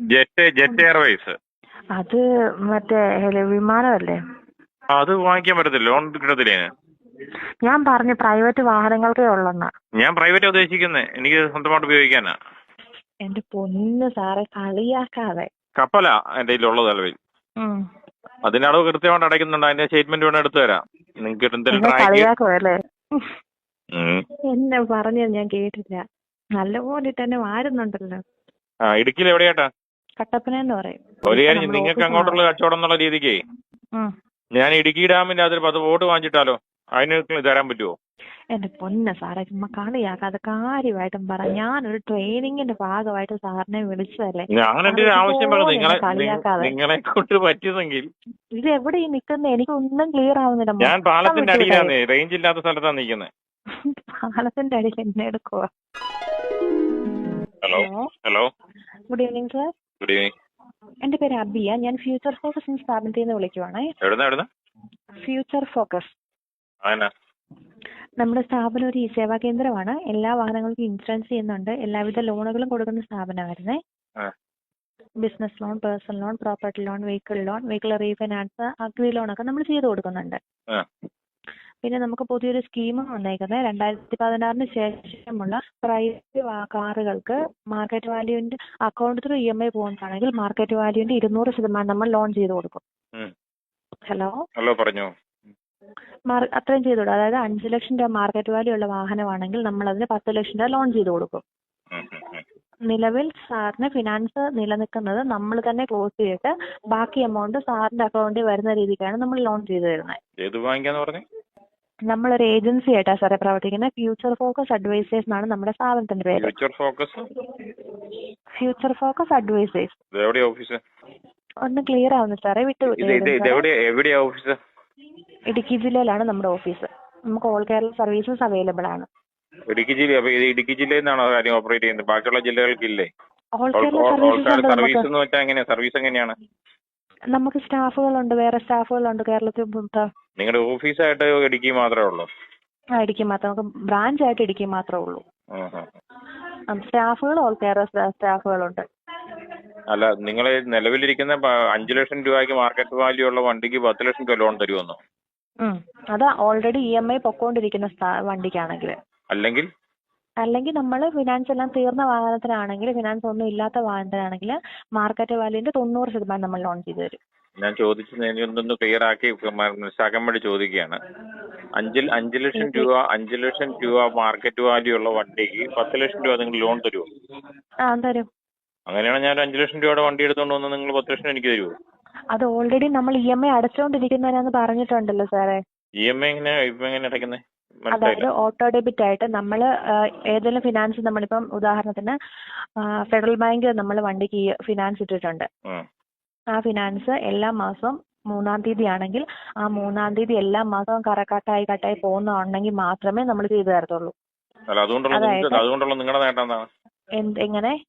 Jet jet Airways. അത് മറ്റേ ഹെലി വിമാനമല്ലേ? അത് വാങ്ങിക്കാൻ പറ്റത്തില്ല ലോൺ കിട്ടത്തില്ലേ അതിന്? ഞാൻ പറഞ്ഞു പ്രൈവറ്റ് വാഹനങ്ങൾക്കേ ഉള്ളെന്ന്. ഞാൻ പ്രൈവറ്റ് ഉദ്ദേശിക്കുന്നത് എനിക്ക് സ്വന്തമായിട്ട് ഉപയോഗിക്കാനാ. എന്റെ പൊന്ന് സാറെ കളിയാക്കാതെ. കപ്പലാ എന്റെ കയ്യിലുള്ളത് നിലവിൽ. ഉം. അതിന്റെ അളവ് കൃത്യമായിട്ട് അടയ്ക്കുന്നുണ്ട്. അതിന്റെ സ്റ്റേറ്റ്മെന്റ് വേണം എടുത്തു തരാം. നിങ്ങൾക്ക് എന്തെങ്കിലും എന്നെ ട്രാക്ക് എന്നെ പറഞ്ഞത് ഞാൻ കേട്ടില്ല. നല്ലപോലെ തന്നെ വാരുന്നുണ്ടല്ലോ. ആ ഇടുക്കിയിൽ എവിടെയാട്ടാ? കട്ടപ്പന എന്ന് പറയും. ഒരു കാര്യം നിങ്ങൾക്ക് അങ്ങോട്ടുള്ള കച്ചവടം എന്നുള്ള രീതിക്ക് ഞാൻ ഇടുക്കി ഡാമിന്റെ അതിൽ പത്ത് വോട്ട് വാങ്ങിച്ചിട്ടാലോ? അതിന് തരാൻ പറ്റുമോ എന്റെ പൊന്ന സാറേ ചുമ്മാ കളിയാക്കാതെ കാര്യമായിട്ടും പറ. ഞാനൊരു ട്രെയിനിങ്ങിന്റെ ഭാഗമായിട്ട് സാറിനെ വിളിച്ചതല്ലേ. ഞാൻ എന്റെ ആവശ്യം നിങ്ങളെ കൊണ്ട് പറ്റിയതെങ്കിൽ ഇത് എവിടെ ഈ നിൽക്കുന്നത് എനിക്ക് ഒന്നും ക്ലിയർ ആവുന്നില്ല. ഞാൻ പാലത്തിന്റെ അടിയിലാണ് റേഞ്ച് ഇല്ലാത്ത സ്ഥലത്താണ് നിൽക്കുന്നത് പാലത്തിന്റെ അടിയിൽ എന്നെ എടുക്കുക hello? Hello? Good evening sir good evening എന്റെ പേര് അബിയ. ഞാൻ ഫ്യൂച്ചർ ഫോക്കസ് എന്ന സ്ഥാപനത്തിൽ നിന്ന് വിളിക്കുവാണേ. ഫ്യൂച്ചർ ഫോക്കസ് നമ്മുടെ സ്ഥാപനം ഒരു ഇ സേവാ കേന്ദ്രമാണ്. എല്ലാ വാഹനങ്ങൾക്കും ഇൻഷുറൻസ് ചെയ്യുന്നുണ്ട്. എല്ലാവിധ ലോണുകളും കൊടുക്കുന്ന സ്ഥാപനമായിരുന്നേ. Business loan personal loan property loan vehicle loan vehicle refinance agri loan ഒക്കെ നമ്മൾ ചെയ്തു കൊടുക്കുന്നുണ്ട്. പിന്നെ നമുക്ക് പുതിയൊരു സ്കീം വന്നേക്കുന്നത് രണ്ടായിരത്തി പതിനാറിന് ശേഷമുള്ള പ്രൈവറ്റ് കാറുകൾക്ക് market വാല്യൂവിന്റെ account through E M I പോകുന്നതാണെങ്കിൽ market വാല്യൂവിന്റെ ഇരുന്നൂറ് ശതമാനം നമ്മൾ ലോൺ ചെയ്ത് കൊടുക്കും. ഹലോ ഹലോ പറഞ്ഞോ. അത്രയും ചെയ്തു കൊടുക്കും. അതായത് അഞ്ച് ലക്ഷം രൂപ മാർക്കറ്റ് വാല്യൂ ഉള്ള വാഹനമാണെങ്കിൽ നമ്മൾ അതിന് പത്ത് ലക്ഷം രൂപ ലോൺ ചെയ്ത് കൊടുക്കും. നിലവിൽ സാറിന് ഫിനാൻസ് നിലനിൽക്കുന്നത് നമ്മൾ തന്നെ ക്ലോസ് ചെയ്തിട്ട് ബാക്കി എമൗണ്ട് സാറിന്റെ അക്കൗണ്ടിൽ വരുന്ന രീതിക്കാണ് നമ്മൾ ലോൺ ചെയ്തു തരുന്നത് നമ്മളൊരു ഏജൻസി ആയിട്ടാണ് സാറേ പ്രവർത്തിക്കുന്നത് ഫ്യൂച്ചർ ഫോക്കസ് അഡ്വൈസേഴ്സ് എന്നാണ് നമ്മുടെ സ്ഥാപനത്തിന്റെ പേര്. Future focus future focus advisors എവിടെയാ ഓഫീസ്? ഒന്ന് ക്ലിയർ ആവുന്നു സാറേ വിട്ടു എവിടെയാ ഓഫീസ്? ഇടുക്കി ജില്ലയിലാണ് നമ്മുടെ ഓഫീസ്. നമുക്ക് ഓൾ കേരള സർവീസസ് അവൈലബിൾ ആണ്. ഇടുക്കി ജില്ല ഇടുക്കി ജില്ലയിൽ നിന്നാണോ കാര്യം ഓപ്പറേറ്റ് ചെയ്യുന്നത്? ബാക്കിയുള്ള ജില്ലകൾക്കില്ലേ? സർവീസ് എന്ന് വെച്ചാൽ എങ്ങനെയാ? സർവീസ് എങ്ങനെയാണ്? നമുക്ക് സ്റ്റാഫുകളുണ്ട് വേറെ സ്റ്റാഫുകളുണ്ട് കേരളത്തിൽ മൊത്തം. നിങ്ങളുടെ ഓഫീസായിട്ട് ഇടുക്കി മാത്രമേ ഉള്ളൂ? ആ ഇടുക്കി മാത്രം. നമുക്ക് ബ്രാഞ്ച് ആയിട്ട് ഇടുക്കി മാത്രമേ ഉള്ളൂ. സ്റ്റാഫുകൾ ഓൾ കേരള സ്റ്റാഫുകളുണ്ട്. അല്ല നിങ്ങൾ നിലവിലിരിക്കുന്ന അഞ്ചു ലക്ഷം രൂപയ്ക്ക് മാർക്കറ്റ് വാല്യൂ ഉള്ള വണ്ടിക്ക് പത്ത് ലക്ഷം രൂപ ലോൺ തരുമെന്നോ. അത് ഓൾറെഡി ഇ എം ഐ പൊക്കോണ്ടിരിക്കുന്ന വണ്ടിക്കാണെങ്കിൽ അല്ലെങ്കിൽ? അല്ലെങ്കിൽ നമ്മൾ ഫിനാൻസ് എല്ലാം തീർന്ന വാഹനത്തിനാണെങ്കിൽ ഫിനാൻസ് ഒന്നും ഇല്ലാത്ത വാഹനത്തിനാണെങ്കിൽ മാർക്കറ്റ് വാല്യൂന്റെ തൊണ്ണൂറ് ശതമാനം നമ്മൾ ലോൺ ചെയ്തു തരും. ഞാൻ ചോദിച്ചത് എനിക്കൊന്ന് ക്ലിയർ ആക്കി മനസ്സിലാക്കാൻ വേണ്ടി ചോദിക്കുകയാണ്. അഞ്ചിൽ അഞ്ച് ലക്ഷം രൂപ അഞ്ച് ലക്ഷം രൂപ മാർക്കറ്റ് വാല്യൂ ഉള്ള വണ്ടിക്ക് പത്ത് ലക്ഷം രൂപ നിങ്ങൾ ലോൺ തരുമോ ആ തരും. അങ്ങനെയാണെങ്കിൽ ഞാൻ ഒരു അഞ്ച് ലക്ഷം രൂപയുടെ വണ്ടി എടുത്തുകൊണ്ട് വന്ന് നിങ്ങൾ പത്ത് ലക്ഷം എനിക്ക് തരുമോ അത് ഓൾറെഡി നമ്മൾ ഇ എം ഐ അടച്ചുകൊണ്ടിരിക്കുന്നതിനാന്ന് പറഞ്ഞിട്ടുണ്ടല്ലോ സാറേ. ഇ എം ഐ എങ്ങനെ ഇപ്പൊ എങ്ങനെ അടയ്ക്കുന്നത് അതായത് ഓട്ടോ ഡെബിറ്റ് ആയിട്ട് നമ്മൾ ഏതെങ്കിലും ഫിനാൻസ് നമ്മളിപ്പം ഉദാഹരണത്തിന് ഫെഡറൽ ബാങ്ക് നമ്മൾ വണ്ടിക്ക് ഫിനാൻസ് ഇട്ടിട്ടുണ്ട്. ആ. ഫിനാൻസ് എല്ലാ മാസവും മൂന്നാം തീയതി ആണെങ്കിൽ ആ മൂന്നാം തീയതി എല്ലാ മാസവും കറ കട്ടായി പോകുന്നുണ്ടെങ്കിൽ മാത്രമേ നമ്മൾ ചെയ്തു തരത്തുള്ളൂ. അതുകൊണ്ടുള്ള നിങ്ങളുടെ നേട്ടം എന്താണ്? എന്ത് എങ്ങനെ?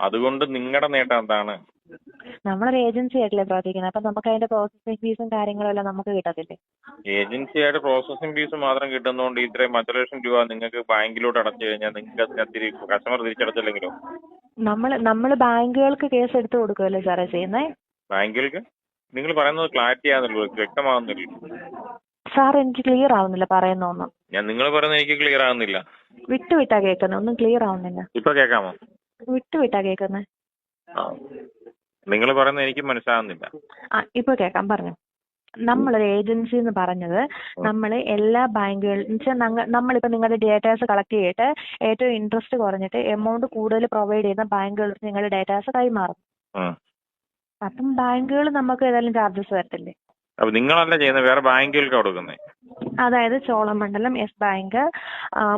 അതുകൊണ്ട് നിങ്ങളുടെ നേട്ടം എന്താണ്? നമ്മളൊരു ഏജൻസി ആയിട്ടല്ലേ പ്രവർത്തിക്കുന്നത് അപ്പൊ നമുക്ക് അതിന്റെ പ്രോസസ്സിംഗ് ഫീസും കാര്യങ്ങളും എല്ലാം നമുക്ക് കിട്ടത്തില്ലേ? ഏജൻസിയായിട്ട് പ്രോസസ്സിംഗ് ഫീസ് മാത്രം കിട്ടുന്നതുകൊണ്ട് ഇത്രയും പത്ത് ലക്ഷം രൂപ നിങ്ങൾക്ക് ബാങ്കിലോട്ട് അടച്ചു കഴിഞ്ഞാൽ നിങ്ങൾക്ക് അതിന് തിരി കസ്റ്റമർ തിരിച്ചടച്ചില്ലെങ്കിലോ? നമ്മൾ നമ്മൾ ബാങ്കുകൾക്ക് കേസ് എടുത്ത് കൊടുക്കുമല്ലോ സാറേ ചെയ്യുന്നേ? ബാങ്കുകൾക്ക്? നിങ്ങൾ പറയുന്നത് ക്ലാരിറ്റി ആകുന്നില്ല വ്യക്തമാകുന്നില്ല സാർ എനിക്ക് ക്ലിയർ ആവുന്നില്ല പറയുന്നൊന്നും ഞാൻ നിങ്ങൾ പറയുന്നത് എനിക്ക് ക്ലിയർ ആകുന്നില്ല വിട്ടു വിട്ടാ കേൾക്കുന്നത് ഒന്നും ക്ലിയർ ആവുന്നില്ല. ഇപ്പൊ കേൾക്കാമോ? വിട്ടു വിട്ടാ കേൾക്കുന്നത് ആ. നിങ്ങൾ പറയുന്നത് എനിക്ക് മനസ്സിലാകുന്നില്ല ആ ഇപ്പൊ കേൾക്കാം പറഞ്ഞു. നമ്മളൊരു ഏജൻസി എന്ന് പറഞ്ഞത് നമ്മൾ എല്ലാ ബാങ്കുകളിൽ വെച്ചാൽ നമ്മളിപ്പോ നിങ്ങളുടെ ഡേറ്റാസ് കളക്ട് ചെയ്തിട്ട് ഏറ്റവും ഇൻട്രസ്റ്റ് കുറഞ്ഞിട്ട് എമൗണ്ട് കൂടുതൽ പ്രൊവൈഡ് ചെയ്യുന്ന ബാങ്കുകൾക്ക് നിങ്ങളുടെ ഡേറ്റാസ് കൈമാറും. അപ്പം ബാങ്കുകൾ നമുക്ക് ഏതായാലും ചാർജസ് വരത്തില്ലേ? അപ്പൊ നിങ്ങളല്ല ചെയ്യുന്നത്? വേറെ ബാങ്കുകൾക്ക് കൊടുക്കുന്നത് അതായത് ചോളമണ്ഡലം എസ് ബാങ്ക്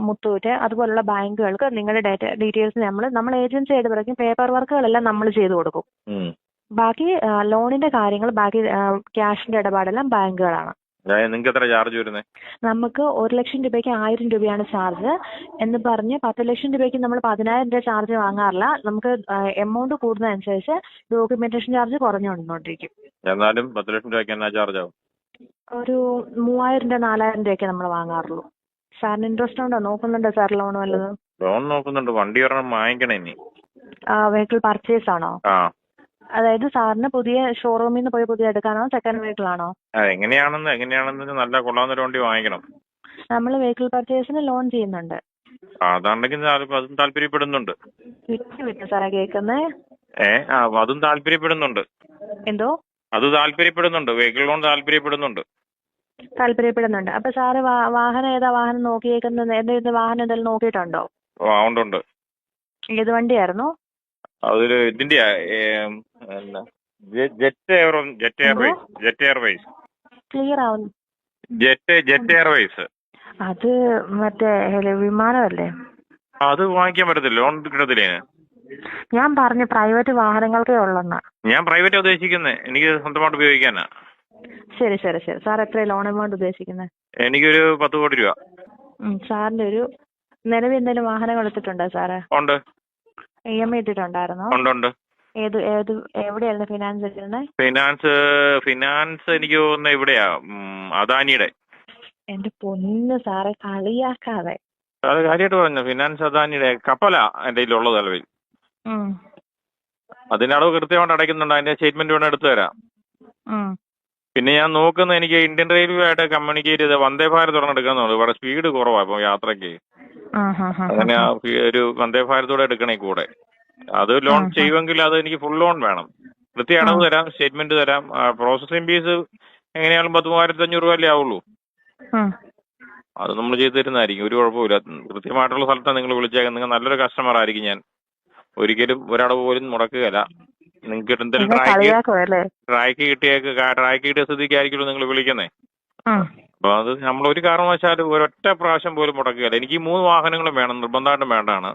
മുത്തൂറ്റ് അതുപോലുള്ള ബാങ്കുകൾക്ക് നിങ്ങളുടെ ഡേറ്റ ഡീറ്റെയിൽസ് നമ്മൾ നമ്മൾ ഏജൻസി ആയിട്ട് പറയും പേപ്പർ വർക്കുകളെല്ലാം നമ്മൾ ചെയ്തു കൊടുക്കും. ബാക്കി ലോണിന്റെ കാര്യങ്ങൾ ബാക്കി ക്യാഷിന്റെ ഇടപാടെല്ലാം ബാങ്കുകളാണ്. നിങ്ങൾക്ക് എത്ര ചാർജ് വരുന്നത് നമുക്ക് ഒരു ലക്ഷം രൂപയ്ക്ക് ആയിരം രൂപയാണ് ചാർജ്. എന്ന് പറഞ്ഞ് പത്ത് ലക്ഷം രൂപയ്ക്ക് നമ്മൾ പതിനായിരം രൂപ ചാർജ് വാങ്ങാറില്ല. നമുക്ക് എമൗണ്ട് കൂടുന്നതനുസരിച്ച് ഡോക്യുമെന്റേഷൻ ചാർജ് കുറഞ്ഞു വന്നുകൊണ്ടിരിക്കും എന്നാലും പത്ത് ലക്ഷം രൂപയ്ക്ക് എന്നാ ചാർജ് ആവും? ഒരു മൂവായിരം രൂപ നാലായിരം രൂപയൊക്കെ നമ്മൾ വാങ്ങാറുള്ളൂ. സാറിന് ഇൻട്രസ്റ്റ് ഉണ്ടോ? നോക്കുന്നുണ്ടോ സാർ ലോൺ വല്ലതും? ലോൺ നോക്കുന്നുണ്ട്. വണ്ടി ഒരെണ്ണം വാങ്ങിക്കണം ഇനി. വെഹിക്കിൾ പർച്ചേസ് ആണോ? ആ. അതായത് സാറിന് പുതിയ ഷോറൂമിൽ നിന്ന് പോയി പുതിയ എടുക്കാനോ സെക്കൻഡ് വെഹിക്കിൾ ആണോ? ആ, എങ്ങനെയാണെന്ന് എങ്ങനെയാണെന്ന് നല്ല കൊള്ളാവുന്ന ഒരു വണ്ടി വാങ്ങിക്കണം. നമ്മൾ വെഹിക്കിൾ പർച്ചേസിന് ലോൺ ചെയ്യുന്നുണ്ട്. ആ, അതാണെങ്കിൽ താൽ- അതും താല്പര്യപ്പെടുന്നുണ്ട്. വിട്ട് വിട്ട് സാറേ കേൾക്കുന്നേ ഏ ആ അതും താല്പര്യപ്പെടുന്നുണ്ട്. എന്തോ? അത് താല്പര്യപ്പെടുന്നുണ്ട്. Vehicle loan താല്പര്യപ്പെടുന്നുണ്ട്. താല്പര്യപ്പെടുന്നുണ്ട്. അപ്പൊ സാറ് വാഹനം ഏതാ? വാഹനം നോക്കിയേക്കുന്നത് എന്തെങ്കിലും വാഹനം എന്തെങ്കിലും നോക്കിയിട്ടുണ്ടോ? ആ, ഉണ്ട് ഉണ്ട് ഏത് വണ്ടിയായിരുന്നു? അതൊരു ഇതിന്റെ jet air jet airways jet airways. Clear ആവുന്നു. Jet jet airways. അത് മറ്റേ വിമാനമല്ലേ? അത് വാങ്ങിക്കാൻ പറ്റത്തില്ല. ലോൺ കിട്ടത്തില്ലേ? ഞാൻ പറഞ്ഞു പ്രൈവറ്റ് വാഹനങ്ങൾക്കേ ഉള്ളെന്ന്. ഞാൻ പ്രൈവറ്റ് ഉദ്ദേശിക്കുന്നത് എനിക്ക് സ്വന്തമായിട്ട് ഉപയോഗിക്കാനാ. ശരി ശരി ശരി. സാർ എത്ര ലോൺ എമൗണ്ട് ഉദ്ദേശിക്കുന്നത് എനിക്കൊരു പത്ത് കോടി രൂപ. സാറിന്റെ ഒരു നിലവിൽ എന്തെങ്കിലും വാഹനങ്ങൾ എടുത്തിട്ടുണ്ടോ സാറ്? ഉണ്ട്. ഇ എം ഐ ഇട്ടിട്ടുണ്ടായിരുന്നോ? ഉണ്ട് ഉണ്ട്. ഏത് ഏത് എവിടെയായിരുന്നു ഫിനാൻസ് എടുക്കുന്നത് ഫിനാൻസ് ഫിനാൻസ് എനിക്ക് തോന്നുന്നത് ഇവിടെയാ. അദാനിയുടെ. എന്റെ പൊന്ന് സാറെ കളിയാക്കാതെ. സാറ് കാര്യമായിട്ട് പറഞ്ഞു? ഫിനാൻസ് അദാനിയുടെ. കപ്പലാ എന്റെ കയ്യിലുള്ളത് നിലവിൽ. അതിന്റെ അളവ് കൃത്യമായിട്ട് അടയ്ക്കുന്നുണ്ട്. അതിന്റെ സ്റ്റേറ്റ്മെന്റ് വേണം എടുത്തു തരാം. പിന്നെ ഞാൻ നോക്കുന്നത് എനിക്ക് ഇന്ത്യൻ റെയിൽവേ ആയിട്ട് കമ്മ്യൂണിക്കേറ്റ് ചെയ്ത് വന്ദേ ഭാരത് ഒരെണ്ണം എടുക്കാന്നുള്ളൂ ഇവിടെ സ്പീഡ് കുറവാ ഇപ്പൊ യാത്രയ്ക്ക്. അങ്ങനെ ഒരു വന്ദേ ഭാരതോടെ എടുക്കണേ കൂടെ. അത് ലോൺ. ചെയ്യുമെങ്കിൽ അത് എനിക്ക് ഫുൾ ലോൺ വേണം. കൃത്യ അടവ് തരാം സ്റ്റേറ്റ്മെന്റ് തരാം. പ്രോസസിംഗ് ഫീസ് എങ്ങനെയാലും പത്ത് മൂവായിരത്തി അഞ്ഞൂറ് രൂപ അല്ലേ ആവുള്ളൂ അത് നമ്മൾ ചെയ്തു തരുന്നതായിരിക്കും. ഒരു കുഴപ്പമില്ല കൃത്യമായിട്ടുള്ള സ്ഥലത്താണ് നിങ്ങൾ വിളിച്ചേക്കുന്നത്. നിങ്ങൾ നല്ലൊരു കസ്റ്റമർ ആയിരിക്കും ഞാൻ. ഒരിക്കലും ഒരാളെ പോലും മുടക്കുകയല്ല. നിങ്ങൾക്ക് എന്തെങ്കിലും ട്രാക്ക് ട്രാക്ക് കിട്ടിയേക്ക് ട്രാക്ക് കിട്ടിയ സ്ഥിതിക്കായിരിക്കുമല്ലോ നിങ്ങൾ വിളിക്കുന്നേ. അപ്പൊ അത് നമ്മൾ ഒരു കാരണവശാലും ഒരൊറ്റ പ്രാവശ്യം പോലും മുടക്കുകയില്ല. എനിക്ക് ഈ മൂന്ന് വാഹനങ്ങളും വേണം നിർബന്ധമായിട്ടും വേണ്ടാണ്.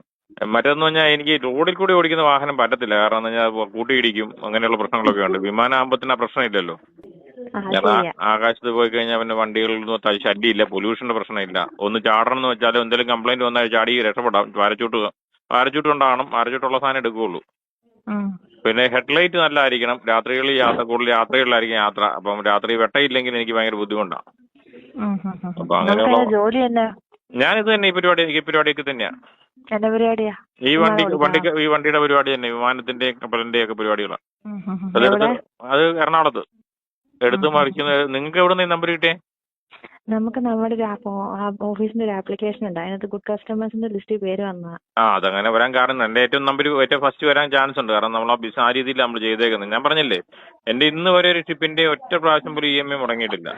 മറ്റേന്ന് പറഞ്ഞാൽ എനിക്ക് റോഡിൽ കൂടി ഓടിക്കുന്ന വാഹനം പറ്റത്തില്ല. കാരണം എന്ന് പറഞ്ഞാൽ കൂട്ടിയിടിക്കും. അങ്ങനെയുള്ള പ്രശ്നങ്ങളൊക്കെ ഉണ്ട്. വിമാനാകുമ്പത്തിന് ആ പ്രശ്നമില്ലല്ലോ ആകാശത്ത് പോയി കഴിഞ്ഞാൽ പിന്നെ വണ്ടികളിൽ ശല്യമില്ല. പൊല്യൂഷന്റെ പ്രശ്നമില്ല. ഒന്ന് ചാടണം എന്ന് വെച്ചാലും എന്തെങ്കിലും കംപ്ലൈന്റ് വന്നാൽ ചാടി രക്ഷപ്പെടാം. പാരച്ചൂട്ട് പാരച്ചൂട്ട് ഉണ്ടാകണം പാരച്ചൂട്ടുള്ള സാധനം എടുക്കുകയുള്ളൂ. പിന്നെ ഹെഡ്ലൈറ്റ് നല്ലതായിരിക്കണം രാത്രികളിൽ യാത്ര കൂടുതൽ യാത്രകളിലായിരിക്കും യാത്ര. അപ്പം രാത്രി വെട്ടയില്ലെങ്കിൽ എനിക്ക് ഭയങ്കര ബുദ്ധിമുട്ടാണ്. അപ്പൊ അങ്ങനെയുള്ള- ജോലി തന്നെ ഞാനിത് തന്നെ ഈ പരിപാടി ഈ പരിപാടിയൊക്കെ തന്നെയാ. എന്റെ പരിപാടിയാ? ഈ വണ്ടി വണ്ടി ഈ വണ്ടിയുടെ പരിപാടി തന്നെ. വിമാനത്തിന്റെയും കപ്പലിന്റെയും ഒക്കെ പരിപാടികളാണ് അത് എറണാകുളത്ത്. എടുത്ത്. മറിക്കുന്നത് നിങ്ങൾക്ക് എവിടെ നിന്ന് നമ്പർ കിട്ടിയേ? നമുക്ക് നമ്മുടെ ഒരു ഓഫീസിന്റെ ഒരു ആപ്ലിക്കേഷൻ ഉണ്ട്. അതിനകത്ത് ഗുഡ് കസ്റ്റമേഴ്സിന്റെ ലിസ്റ്റിൽ പേര് വന്നതാ ആ അതങ്ങനെ വരാൻ കാരണം എന്റെ ഏറ്റവും നമ്പർ ഏറ്റവും ഫസ്റ്റ് വരാൻ ചാൻസ് ഉണ്ട്. കാരണം നമ്മൾ ആ ബിസ് ആ രീതിയിൽ നമ്മൾ ചെയ്തേക്കുന്നത് ഞാൻ പറഞ്ഞില്ലേ എന്റെ ഇന്ന് വരെ ഒരു ടിപ്പിന്റെ ഒറ്റ പ്രാവശ്യം പോലും ഇ എം ഐ മുടങ്ങിയിട്ടില്ല.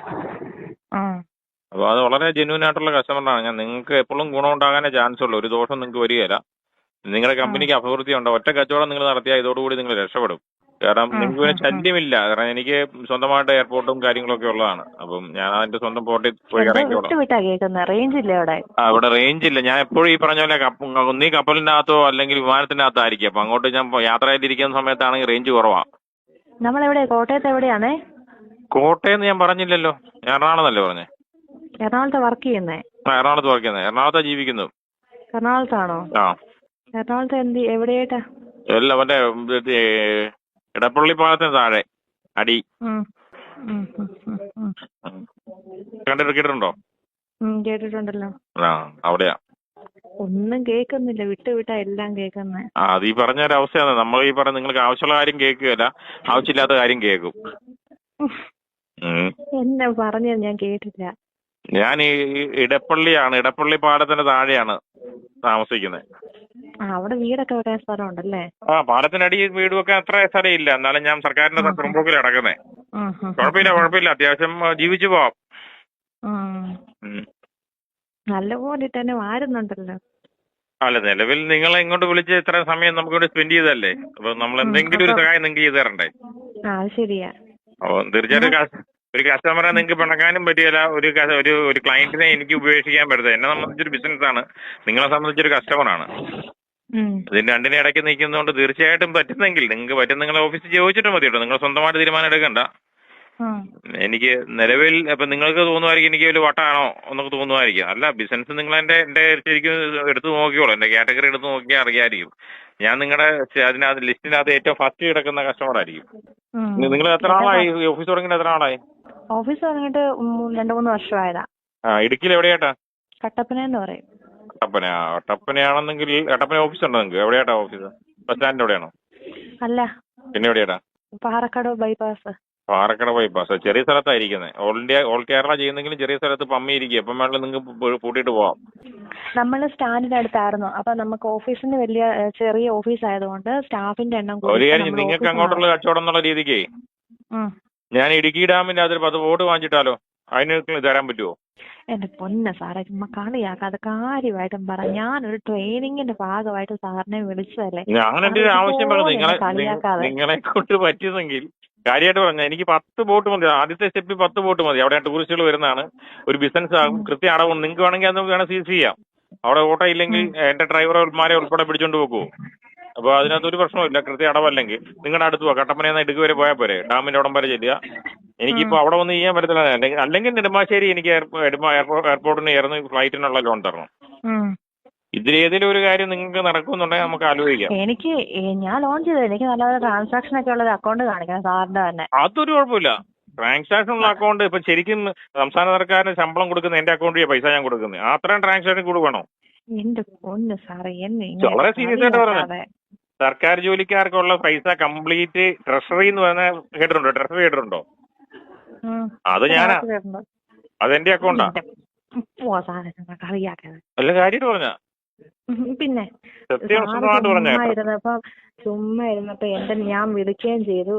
അപ്പോൾ അത് വളരെ ജെന്യൂൻ ആയിട്ടുള്ള കസ്റ്റമറാണ് ഞാൻ നിങ്ങൾക്ക് എപ്പോഴും ഗുണം ഉണ്ടാകാനേ ചാൻസ് ഉള്ളൂ. ഒരു ദോഷം നിങ്ങൾക്ക് വരികയില്ല. നിങ്ങളുടെ കമ്പനിക്ക് അഭിവൃദ്ധി ഉണ്ട് ഒറ്റ കച്ചവടം നിങ്ങൾ നടത്തിയാൽ ഇതോടുകൂടി നിങ്ങൾ രക്ഷപ്പെടും. കാരണം നിങ്ങൾക്ക് പിന്നെ. ശല്യമില്ല. കാരണം എനിക്ക് സ്വന്തമായിട്ട് എയർപോർട്ടും കാര്യങ്ങളൊക്കെ ഉള്ളതാണ്. അപ്പം ഞാൻ അതിന്റെ സ്വന്തം പോർട്ടിൽ പോയി ഇറങ്ങിക്കോളാം. അവിടെ. റേഞ്ച് ഇല്ല. ഞാൻ എപ്പോഴും ഈ പറഞ്ഞ പോലെ നീ കപ്പലിന്റെ അകത്തോ അല്ലെങ്കിൽ വിമാനത്തിന്റെ അകത്തായിരിക്കും അപ്പൊ അങ്ങോട്ട് ഞാൻ യാത്ര ചെയ്തിരിക്കുന്ന സമയത്താണെങ്കിൽ റേഞ്ച് കുറവാ. നമ്മൾ എവിടെ കോട്ടയത്ത് എവിടെയാണേ? കോട്ടയം ഞാൻ പറഞ്ഞില്ലല്ലോ. എറണാകുളത്തല്ലേ പറഞ്ഞേ? എറണാകുളത്ത് വർക്ക് ചെയ്യുന്നേ? എറണാകുളത്ത് വർക്ക് ചെയ്യുന്നേ. എറണാകുളത്ത് ജീവിക്കുന്നു. എറണാകുളത്താണോ? എറണാകുളത്ത് എന്ത് എവിടെയായിട്ടാ? മറ്റേ ഇത് ഏ, ഇടപ്പള്ളി പാലത്തിന് താഴെ അടി. കേട്ടിട്ടുണ്ടോ? കേട്ടിട്ടുണ്ടല്ലോ. ആ അവിടെയാ. ഒന്നും കേൾക്കുന്നില്ല വിട്ടു വിട്ടാ എല്ലാം കേൾക്കുന്നേ. ആ അത് ഈ പറഞ്ഞ ഒരു അവസ്ഥയാണ്. നമ്മൾ ഈ പറഞ്ഞ നിങ്ങൾക്ക് ആവശ്യമുള്ള കാര്യം കേൾക്കുകയല്ല ആവശ്യമില്ലാത്ത കാര്യം കേൾക്കും. എന്നെ പറഞ്ഞത് ഞാൻ കേട്ടില്ല. ഞാൻ ഈ ഇടപ്പള്ളിയാണ് ഇടപ്പള്ളി പാലത്തിന്റെ താഴെയാണ് താമസിക്കുന്നത് ആ അവിടെ വീടൊക്കെ വെക്കാൻ സ്ഥലമുണ്ടല്ലേ? ആ പാലത്തിനടി വീട് വെക്കാൻ അത്ര സ്ഥലം ഇല്ല എന്നാലും ഞാൻ സർക്കാരിന്റെ. പുറമ്പോക്കിൽ അടക്കുന്നേ കുഴപ്പമില്ല കുഴപ്പമില്ല. അത്യാവശ്യം ജീവിച്ചു പോവാം. നല്ലപോലെ തന്നെ വാരുന്നുണ്ടല്ലോ. അല്ല നിലവിൽ നിങ്ങളെ ഇങ്ങോട്ട് വിളിച്ച് ഇത്ര സമയം നമുക്ക് ഇവിടെ സ്പെൻഡ് ചെയ്തല്ലേ അപ്പൊ നമ്മൾ എന്തെങ്കിലും ഒരു സഹായം നിങ്ങൾക്ക് ചെയ്തു തരണ്ടേ ശരിയാ. അപ്പൊ തീർച്ചയായിട്ടും ഒരു കസ്റ്റമറെ നിങ്ങൾക്ക് പിണക്കാനും പറ്റിയല്ല. ഒരു ഒരു ഒരു ക്ലയന്റിനെ എനിക്ക് ഉപേക്ഷിക്കാൻ പറ്റത്തില്ല. എന്നെ സംബന്ധിച്ചൊരു ബിസിനസ് ആണ്. നിങ്ങളെ സംബന്ധിച്ചൊരു കസ്റ്റമറാണ്. ഇതിന് രണ്ടിനെ ഇടയ്ക്ക് നിൽക്കുന്നതുകൊണ്ട് തീർച്ചയായിട്ടും പറ്റുന്നെങ്കിൽ നിങ്ങൾക്ക് പറ്റും നിങ്ങളെ ഓഫീസിൽ ചോദിച്ചിട്ട് മതി കേട്ടോ നിങ്ങൾ സ്വന്തമായിട്ട് തീരുമാനം എടുക്കണ്ട. എനിക്ക് നിലവിൽ ഇപ്പൊ നിങ്ങൾക്ക് തോന്നുമായിരിക്കും എനിക്ക് ഒരു വട്ടാണോ എന്നൊക്കെ തോന്നുമായിരിക്കും. അല്ല ബിസിനസ് നിങ്ങൾ എന്റെ എന്റെ ശരിക്കും എടുത്തു നോക്കിയോളൂ എന്റെ കാറ്റഗറി എടുത്ത് നോക്കിയാൽ അറിയാമായിരിക്കും ഞാൻ നിങ്ങളുടെ അതിനകത്ത് ലിസ്റ്റിനകത്ത് ഏറ്റവും ഫസ്റ്റ് കിടക്കുന്ന കസ്റ്റമർ ആയിരിക്കും. നിങ്ങൾ എത്ര ആളായി ഓഫീസ് തുടങ്ങിയിട്ട് എത്ര ആളായി ഓഫീസ് തുടങ്ങിയിട്ട് രണ്ടു രണ്ട് മൂന്ന് വർഷമായതാ. ആ ഇടുക്കിയിൽ എവിടെയാട്ടാ കട്ടപ്പന എന്ന് പറയും. കട്ടപ്പന ഒട്ടപ്പനയാണെന്നെങ്കിൽ ഒട്ടപ്പന ഓഫീസ് ഉണ്ടോ നിങ്ങൾക്ക് എവിടെയാട്ടാ ഓഫീസ്? ബസ് സ്റ്റാൻഡിന്റെ എവിടെയാണോ അല്ല. പിന്നെ എവിടെയാട്ടാ പാറക്കടവ് ബൈപ്പാസ്. പാറക്കട ബൈപ്പാസ്. ചെറിയ സ്ഥലത്തായിരിക്കുന്നത് ഓൾ ഇന്ത്യ ഓൾ കേരള ചെയ്യുന്നെങ്കിലും ചെറിയ സ്ഥലത്ത് പമ്മി ഇരിക്കുക എപ്പം വേണമെങ്കിലും നിങ്ങൾക്ക് പൂട്ടിയിട്ട് പോവാം. നമ്മൾ സ്റ്റാൻഡിന്റെ അടുത്തായിരുന്നു അപ്പൊ നമുക്ക് ഓഫീസിന് വലിയ ചെറിയ ഓഫീസ് ആയതുകൊണ്ട് സ്റ്റാഫിന്റെ എണ്ണം ഒരു കാര്യം നിങ്ങൾക്ക് അങ്ങോട്ടുള്ള കച്ചവടം എന്നുള്ള രീതിക്ക്. ഞാൻ ഇടുക്കി ഡാമിന്റെ അതിൽ പത്ത് വോട്ട് വാങ്ങിച്ചിട്ടാലോ? അതിന് തരാൻ പറ്റുമോ എന്റെ പൊന്ന സാറേ ചുമ്മാ കളിയാക്കാതെ കാര്യമായിട്ടും പറ. ഞാനൊരു ട്രെയിനിങ്ങിന്റെ ഭാഗമായിട്ട് സാറിനെ വിളിച്ചതല്ലേ? ഞാൻ എന്റെ ഒരു ആവശ്യം പറഞ്ഞു നിങ്ങളെ. നിങ്ങളെ കൊണ്ട് പറ്റുന്നെങ്കിൽ കാര്യമായിട്ട് പറഞ്ഞ എനിക്ക് പത്ത് ബോട്ട് മതി. ആദ്യത്തെ സ്റ്റെപ്പിൽ പത്ത് ബോട്ട് മതി. അവിടെ ടൂറിസ്റ്റുകൾ വരുന്നതാണ്. ഒരു ബിസിനസ് ആകും കൃത്യ അടവ് നിങ്ങൾക്ക് വേണമെങ്കിൽ അത് വേണം സീസ് ചെയ്യാം. അവിടെ ഓട്ടോ ഇല്ലെങ്കിൽ എന്റെ ഡ്രൈവർമാരെ ഉൾപ്പെടെ പിടിച്ചോണ്ട് പോകുമോ അപ്പൊ അതിനകത്ത് ഒരു പ്രശ്നമില്ല കൃത്യ അടവല്ലെങ്കിൽ നിങ്ങളുടെ അടുത്ത് പോവാ. കട്ടപ്പനയിൽ നിന്ന് ഇടുക്കി വരെ പോയാൽ പോരെ. ഡാമിന്റെ അവിടം വരെ ചെല്ലുക. എനിക്കിപ്പോ അവിടെ വന്ന് ചെയ്യാൻ പറ്റത്തില്ല. അല്ലെങ്കിൽ അല്ലെങ്കിൽ നെടുമ്പാശ്ശേരി എനിക്ക് എയർപോർട്ടിന് ഇറന്ന് ഫ്ലൈറ്റിനുള്ള ലോൺ തരണം. ഇതിലേതെങ്കിലും ഒരു കാര്യം നിങ്ങൾക്ക് നടക്കുന്നുണ്ടെങ്കിൽ നമുക്ക് ആലോചിക്കാം. എനിക്ക് ഞാൻ ലോൺ ചെയ്തത് എനിക്ക് നല്ല ട്രാൻസാക്ഷൻ ഒക്കെ ഉള്ള അക്കൗണ്ട് കാണിക്കണം സാറിന്റെ തന്നെ. അതൊരു കുഴപ്പമില്ല. ട്രാൻസാക്ഷൻ ഉള്ള അക്കൗണ്ട് ഇപ്പൊ ശരിക്കും സംസ്ഥാന സർക്കാരിന് ശമ്പളം കൊടുക്കുന്ന എന്റെ അക്കൗണ്ടിൽ പൈസ ഞാൻ കൊടുക്കുന്നത്. അത്രയും ട്രാൻസാക്ഷൻ കൂടെ വേണോ? എന്റെ പൊന്ന് സാറേ എന്നെ വളരെ സീരിയസ് ആയിട്ട് പറഞ്ഞു. സർക്കാർ ജോലിക്കാർക്കുള്ള പൈസ കംപ്ലീറ്റ് ട്രഷറി എന്ന് പറഞ്ഞ കേട്ടിട്ടുണ്ടോ? ട്രഷറി കേട്ടിട്ടുണ്ടോ. അത് ഞാനാ. അതെന്റെ അക്കൗണ്ടാ? അല്ല കാര്യമായിട്ട് പറഞ്ഞ? പിന്നെ ഇരുന്നപ്പോ ചുമ്മാ ഇരുന്നപ്പോ എന്റെ ഞാൻ വിളിക്കുകയും ചെയ്തു.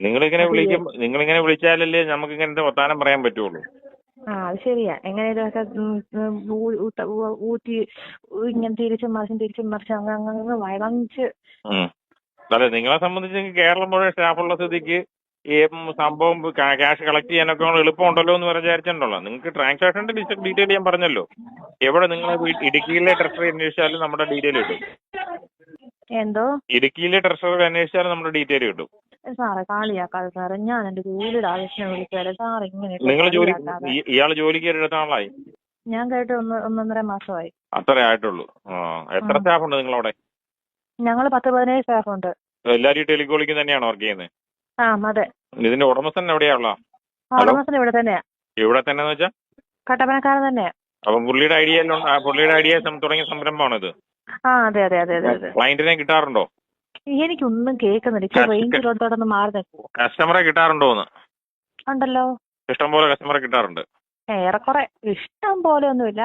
നിങ്ങളിങ്ങനെ അത് വിളിക്കും നിങ്ങളിങ്ങനെ വിളിച്ചാലല്ലേ നമുക്ക് ഇങ്ങനത്തെ വർത്താനം പറയാൻ പറ്റുള്ളൂ. ആ അത് ശരിയാ. എങ്ങനെയൊക്കെ ഊറ്റി ഇങ്ങനെ തിരിച്ചും മറിച്ചും തിരിച്ചും മറിച്ചും അങ്ങ് അങ്ങ് വഴങ്ങിച്ച്. അല്ല നിങ്ങളെ സംബന്ധിച്ച് കേരളം മുഴുവൻ സ്റ്റാഫുള്ള സ്ഥിതിക്ക് ഈ സംഭവം ക്യാഷ് കളക്ട് ചെയ്യാനൊക്കെ എളുപ്പമുണ്ടല്ലോ എന്ന് വിചാരിച്ചിട്ടുണ്ടല്ലോ. നിങ്ങൾക്ക് ട്രാൻസാക്ഷന്റെ ഡീറ്റെയിൽ ഞാൻ പറഞ്ഞല്ലോ. എവിടെ നിങ്ങൾ ഇടുക്കിയിലെ ട്രഷറി അന്വേഷിച്ചാലും നമ്മുടെ ഡീറ്റെയിൽ കിട്ടും. എന്തോ? ഇടുക്കിയിലെ ട്രഷറി അന്വേഷിച്ചാലും നമ്മുടെ ഡീറ്റെയിൽ കിട്ടും. സാറേ കളിയാക്കാതെ സാറേ ഞാൻ എന്റെ ജോലിയുടെ ആവശ്യം വിളിച്ചതല്ലേ? സാർ ഇങ്ങനെ നിങ്ങൾ ജോലി ഇയാൾ ജോലിക്ക് എടുത്ത ആളായി ഞാൻ കേട്ട് ഒന്ന് ഒന്നൊന്നര മാസമായി. അത്രേ ആയിട്ടുള്ളൂ. എത്ര. സ്റ്റാഫ് ഉണ്ട് നിങ്ങളവിടെ? ഞങ്ങൾ പത്ത് പതിനേഴ് സ്റ്റാഫ് ഉണ്ട് എല്ലാരും ടെലികോളിക്ക് തന്നെയാണ് വർക്ക് ചെയ്യുന്നത് ആ അതെ. ഇതിന്റെ ഉടമസ്ഥൻ എവിടെയാണുള്ള ഹലോ? ഉടമസ്ഥൻ ഇവിടെ തന്നെയാ ഇവിടെ തന്നെ വെച്ചാൽ കട്ടപ്പനക്കാരൻ തന്നെയാ അപ്പം പുള്ളിയുടെ ഐഡിയ പുള്ളിയുടെ ഐഡിയ തുടങ്ങിയ സംരംഭമാണിത് ആ അതെ അതെ അതെ അതെ ക്ലയന്റിനെ കിട്ടാറുണ്ടോ? എനിക്കൊന്നും കേൾക്കുന്നില്ല. റേഞ്ചിലോട്ടോടൊന്ന് മാറി നിൽക്കുവോ? കസ്റ്റമറെ കിട്ടാറുണ്ടോ ഉണ്ടല്ലോ. ഇഷ്ടം പോലെ കസ്റ്റമറെ കിട്ടാറുണ്ട്. ഏറെക്കുറെ ഇഷ്ടം പോലെ ഒന്നുമില്ല.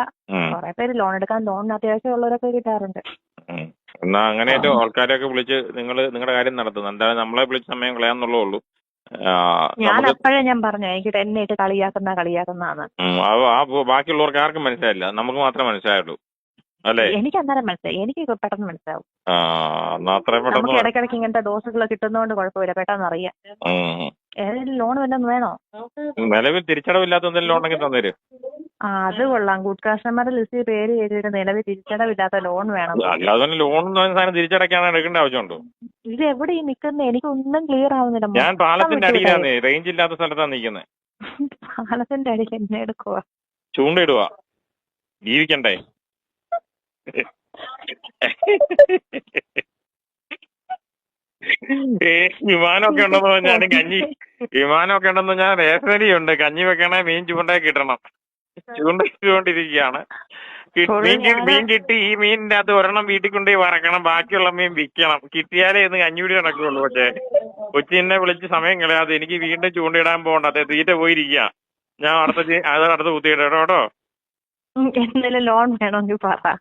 കുറെ പേര് ലോൺ എടുക്കാൻ ലോണിന് അത്യാവശ്യം ഉള്ളവരൊക്കെ കിട്ടാറുണ്ട്. എന്നാ അങ്ങനെയായിട്ട് ആൾക്കാരെയൊക്കെ വിളിച്ച് നിങ്ങൾ നിങ്ങളുടെ കാര്യം നടത്തുന്നു. എന്തായാലും നമ്മളെ വിളിച്ച് സമയം കളയാന്നുള്ളൂ ഉള്ളൂ. ഞാൻ അപ്പോഴേ ഞാൻ പറഞ്ഞു എനിക്ക് എന്നെ ഇട്ട് കളിയാക്കുന്ന ആ ആ ബാക്കിയുള്ളവർക്ക് ആർക്കും മനസ്സിലായില്ല. നമുക്ക് മാത്രമേ മനസ്സിലായുള്ളൂ. അല്ലേ? എനിക്ക് അന്നേരം മനസ്സിലായി. എനിക്ക് പെട്ടെന്ന് മനസ്സിലാവും. നമുക്ക് ഇടയ്ക്കിടയ്ക്ക് ഇങ്ങനത്തെ ഡോസുകൾ കിട്ടുന്നതുകൊണ്ട് കുഴപ്പമില്ല. പെട്ടെന്ന് അറിയാം. ഏതെങ്കിലും ലോൺ വല്ലതും വേണോ? നിലവിൽ തിരിച്ചടവില്ലാത്ത ലോൺ ഉണ്ടെങ്കിൽ തന്നേരും ആ അത് കൊള്ളാം. ഗുഡ് കസ്റ്റമറുടെ ലിസ്റ്റിൽ പേര് ചെയ്തിട്ട് നിലവിൽ തിരിച്ചടവില്ലാത്ത ലോൺ വേണം. അല്ലാതെ ലോൺ സാധനം തിരിച്ചടയ്ക്കാൻ എടുക്കേണ്ട ആവശ്യമുണ്ടോ? ഇത് എവിടെ ഈ നിൽക്കുന്നത് എനിക്കൊന്നും ക്ലിയർ ആവുന്നില്ല. ഞാൻ പാലത്തിന്റെ അടിയിലാണ് റേഞ്ച് ഇല്ലാത്ത സ്ഥലത്താണ് നിൽക്കുന്നത് പാലത്തിന്റെ അടിയിൽ എന്നെ എടുക്കുക ചൂണ്ടയിടുക ജീവിക്കണ്ടേ? ഏ, വിമാനമൊക്കെ ഉണ്ടെന്ന് പറഞ്ഞാൽ കഞ്ഞി വിമാനമൊക്കെ ഉണ്ടെന്ന് ഞാൻ റേഷനരി ഉണ്ട് കഞ്ഞി വെക്കണേ മീൻ ചൂണ്ടയെ കിട്ടണം. ചൂണ്ടയിട്ടുകൊണ്ടിരിക്കുകയാണ് കി- മീൻ മീൻ കിട്ടി. ഈ മീനിന്റെ അകത്ത് ഒരെണ്ണം വീട്ടിൽ കൊണ്ടുപോയി വറക്കണം. ബാക്കിയുള്ള മീൻ വിൽക്കണം. കിട്ടിയാലേ ഇന്ന് കഞ്ഞിപിടി നടക്കുള്ളൂ. പക്ഷേ കൊച്ചിനെ വിളിച്ച് സമയം കളയാതെ എനിക്ക് വീണ്ടും ചൂണ്ടയിടാൻ പോകണ്ട. അതെ തീറ്റ പോയിരിക്കുക. ഞാൻ അടുത്ത അത് അടുത്ത കുത്തിയിട്ടോ കേട്ടോ. ലോൺ വേണമെങ്കിൽ പറ.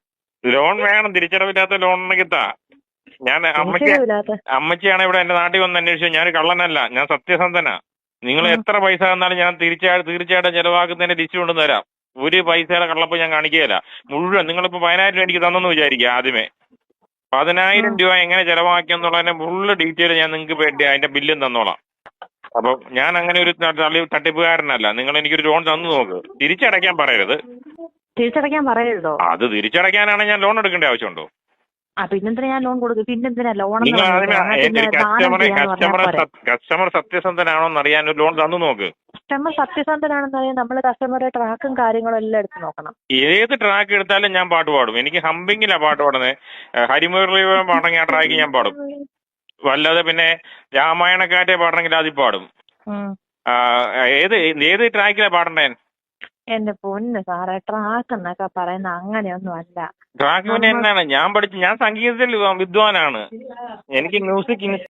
ലോൺ വേണം തിരിച്ചടവില്ലാത്ത ലോൺ കിട്ടാ ഞാൻ അമ്മയ്ക്ക് അമ്മച്ചിയാണ് ഇവിടെ എന്റെ നാട്ടിൽ വന്ന് അന്വേഷിച്ചത് ഞാൻ കള്ളനല്ല ഞാൻ സത്യസന്ധനാ. നിങ്ങൾ എത്ര പൈസ തന്നാലും ഞാൻ തീർച്ചയായിട്ടും തീർച്ചയായിട്ടും ചെലവാക്കുന്നതിന്റെ ലിസ്റ്റ് കൊണ്ടു തരാം. ഒരു പൈസയുടെ കള്ളപ്പ് ഞാൻ കാണിക്കുകയില്ല. മുഴുവൻ നിങ്ങളിപ്പോ പതിനായിരം രൂപ എനിക്ക് തന്നെന്ന് വിചാരിക്കുക ആദ്യമേ. പതിനായിരം. രൂപ എങ്ങനെ ചെലവാക്കി എന്നുള്ളതിന്റെ ഫുള്ള് ഡീറ്റെയിൽ ഞാൻ നിങ്ങൾക്ക് വേണ്ടി അതിന്റെ ബില്ലും തന്നോളാം. അപ്പൊ ഞാൻ അങ്ങനെ ഒരു തള്ളി തട്ടിപ്പുകാരനല്ല. നിങ്ങൾ എനിക്കൊരു ലോൺ തന്നു നോക്ക്. തിരിച്ചടയ്ക്കാൻ പറയരുത്. തിരിച്ചടയ്ക്കാൻ പറയരുതോ? അത് തിരിച്ചടയ്ക്കാനാണ് ഞാൻ ലോൺ എടുക്കേണ്ട ആവശ്യമുണ്ടോ? ആ പിന്നെന്തിനാ ഞാൻ ലോൺ കൊടുക്കും? പിന്നെന്തിനാ ലോൺ കസ്റ്റമർ സത്യസന്ധനാണോ എന്ന് അറിയാൻ ഒരു ലോൺ തന്നു നോക്ക്. കസ്റ്റമർ സത്യസന്ധനാണെന്ന് അറിയാൻ നമ്മൾ കസ്റ്റമറുടെ ട്രാക്കും കാര്യങ്ങളും എല്ലാം എടുത്ത് നോക്കണം. ഏത് ട്രാക്ക് എടുത്താലും ഞാൻ പാട്ട് പാടും. എനിക്ക് ഹമ്പിങ്ങിലാ പാട്ട് പാടുന്നത് ഹരിമുരളി പാടണമെങ്കിൽ ആ ട്രാക്ക് ഞാൻ പാടും. വല്ലാതെ പിന്നെ രാമായണക്കാറ്റെ പാടണമെങ്കിൽ അതിൽ പാടും. ഏത് ഏത് ട്രാക്കിലാ പാടണ്ടേ? എന്റെ പൊന്ന് സാറേ ട്രാക്ക് എന്നൊക്കെ പറയുന്ന അങ്ങനെയൊന്നും അല്ല. ട്രാക്ക് പിന്നെ എന്നാണ്? ഞാൻ പഠിച്ചു ഞാൻ സംഗീതത്തിൽ വിദ്വാനാണ്. എനിക്ക് മ്യൂസിക്